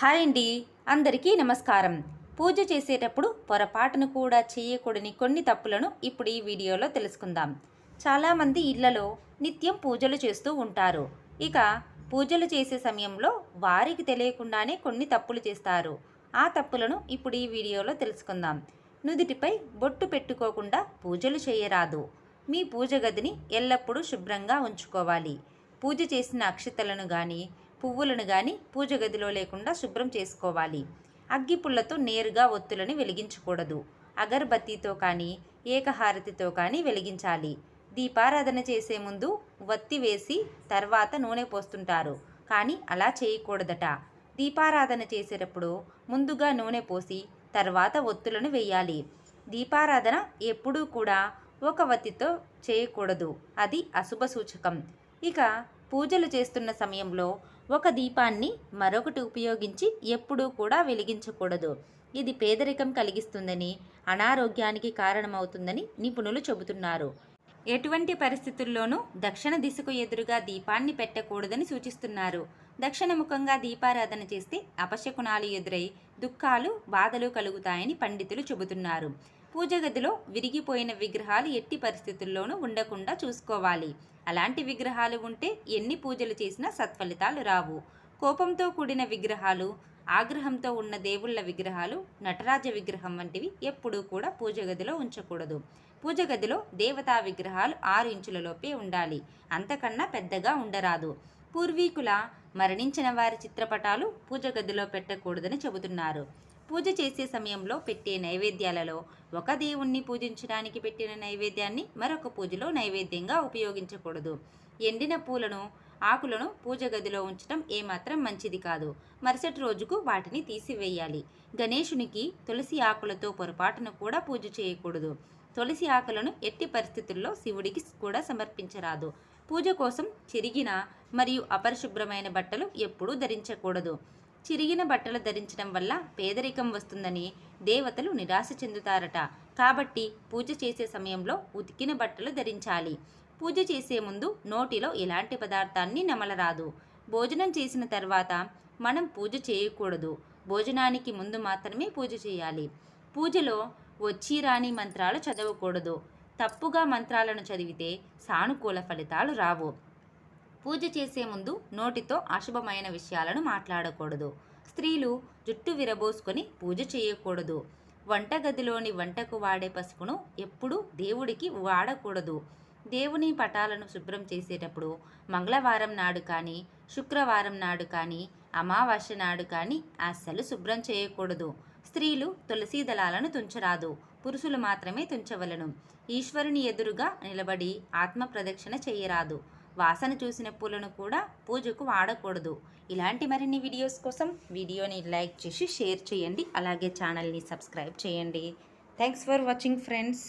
Hi అండి అందరికీ నమస్కారం. పూజ చేసేటప్పుడు పొరపాటును కూడా చేయకూడని కొన్ని తప్పులను ఇప్పుడు ఈ వీడియోలో తెలుసుకుందాం. చాలామంది ఇళ్ళలో నిత్యం పూజలు చేస్తూ ఉంటారు. ఇక పూజలు చేసే సమయంలో వారికి తెలియకుండానే కొన్ని తప్పులు చేస్తారు. ఆ తప్పులను ఇప్పుడు ఈ వీడియోలో తెలుసుకుందాం. నుదిటిపై బొట్టు పెట్టుకోకుండా పూజలు చేయరాదు. మీ పూజ గదిని ఎల్లప్పుడూ శుభ్రంగా ఉంచుకోవాలి. పూజ చేసిన అక్షతలను కానీ పువ్వులను కానీ పూజ గదిలో లేకుండా శుభ్రం చేసుకోవాలి. అగ్గిపుల్లతో నేరుగా ఒత్తులను వెలిగించకూడదు. అగర్బత్తితో కానీ ఏకహారతితో కానీ వెలిగించాలి. దీపారాధన చేసే ముందు వత్తి వేసి తర్వాత నూనె పోస్తుంటారు. కానీ అలా చేయకూడదట. దీపారాధన చేసేటప్పుడు ముందుగా నూనె పోసి తర్వాత ఒత్తులను వేయాలి. దీపారాధన ఎప్పుడూ కూడా ఒక వత్తితో చేయకూడదు. అది అశుభ సూచకం. ఇక పూజలు చేస్తున్న సమయంలో ఒక దీపాన్ని మరొకటి ఉపయోగించి ఎప్పుడూ కూడా వెలిగించకూడదు. ఇది పేదరికం కలిగిస్తుందని అనారోగ్యానికి కారణమవుతుందని నిపుణులు చెబుతున్నారు. ఎటువంటి పరిస్థితుల్లోనూ దక్షిణ దిశకు ఎదురుగా దీపాన్ని పెట్టకూడదని సూచిస్తున్నారు. దక్షిణముఖంగా దీపారాధన చేస్తే అపశకునాలు ఎదురై దుఃఖాలు బాధలు కలుగుతాయని పండితులు చెబుతున్నారు. పూజ గదిలో విరిగిపోయిన విగ్రహాలు ఎట్టి పరిస్థితుల్లోనూ ఉండకుండా చూసుకోవాలి. అలాంటి విగ్రహాలు ఉంటే ఎన్ని పూజలు చేసినా సత్ఫలితాలు రావు. కోపంతో కూడిన విగ్రహాలు ఆగ్రహంతో ఉన్న దేవుళ్ళ విగ్రహాలు నటరాజ విగ్రహం వంటివి ఎప్పుడూ కూడా పూజ గదిలో ఉంచకూడదు. పూజ గదిలో దేవతా విగ్రహాలు ఆరు ఇంచులలోపే ఉండాలి. అంతకన్నా పెద్దగా ఉండరాదు. పూర్వీకుల మరణించిన వారి చిత్రపటాలు పూజ గదిలో పెట్టకూడదని చెబుతున్నారు. పూజ చేసే సమయంలో పెట్టే నైవేద్యాలలో ఒక దేవుణ్ణి పూజించడానికి పెట్టిన నైవేద్యాన్ని మరొక పూజలో నైవేద్యంగా ఉపయోగించకూడదు. ఎండిన పూలను ఆకులను పూజ గదిలో ఉంచడం ఏమాత్రం మంచిది కాదు. మరుసటి రోజుకు వాటిని తీసివేయాలి. గణేశునికి తులసి ఆకులతో పొరపాటును కూడా పూజ చేయకూడదు. తులసి ఆకులను ఎట్టి పరిస్థితుల్లో శివుడికి కూడా సమర్పించరాదు. పూజ కోసం చెరిగిన మరియు అపరిశుభ్రమైన బట్టలు ఎప్పుడూ ధరించకూడదు. చిరిగిన బట్టలు ధరించడం వల్ల పేదరికం వస్తుందని దేవతలు నిరాశ చెందుతారట. కాబట్టి పూజ చేసే సమయంలో ఉతికిన బట్టలు ధరించాలి. పూజ చేసే ముందు నోటిలో ఎలాంటి పదార్థాన్ని నమలరాదు. భోజనం చేసిన తర్వాత మనం పూజ చేయకూడదు. భోజనానికి ముందు మాత్రమే పూజ చేయాలి. పూజలో వచ్చి రాని మంత్రాలు చదవకూడదు. తప్పుగా మంత్రాలను చదివితే సానుకూల ఫలితాలు రావు. పూజ చేసే ముందు నోటితో అశుభమైన విషయాలను మాట్లాడకూడదు. స్త్రీలు జుట్టు విరబోసుకొని పూజ చేయకూడదు. వంటగదిలోని వంటకు వాడే పసుపును ఎప్పుడూ దేవుడికి వాడకూడదు. దేవుని పటాలను శుభ్రం చేసేటప్పుడు మంగళవారం నాడు కానీ శుక్రవారం నాడు కానీ అమావాస్య నాడు కానీ అస్సలు శుభ్రం చేయకూడదు. స్త్రీలు తులసీ దళాలను తుంచరాదు. పురుషులు మాత్రమే తుంచవలను. ఈశ్వరుని ఎదురుగా నిలబడి ఆత్మ ప్రదక్షిణ చేయరాదు. వాసన చూసిన పూలను కూడా పూజకు వాడకూడదు. ఇలాంటి మరిన్ని వీడియోస్ కోసం వీడియోని లైక్ చేసి షేర్ చేయండి. అలాగే ఛానల్ని సబ్స్క్రైబ్ చేయండి. Thanks for watching friends.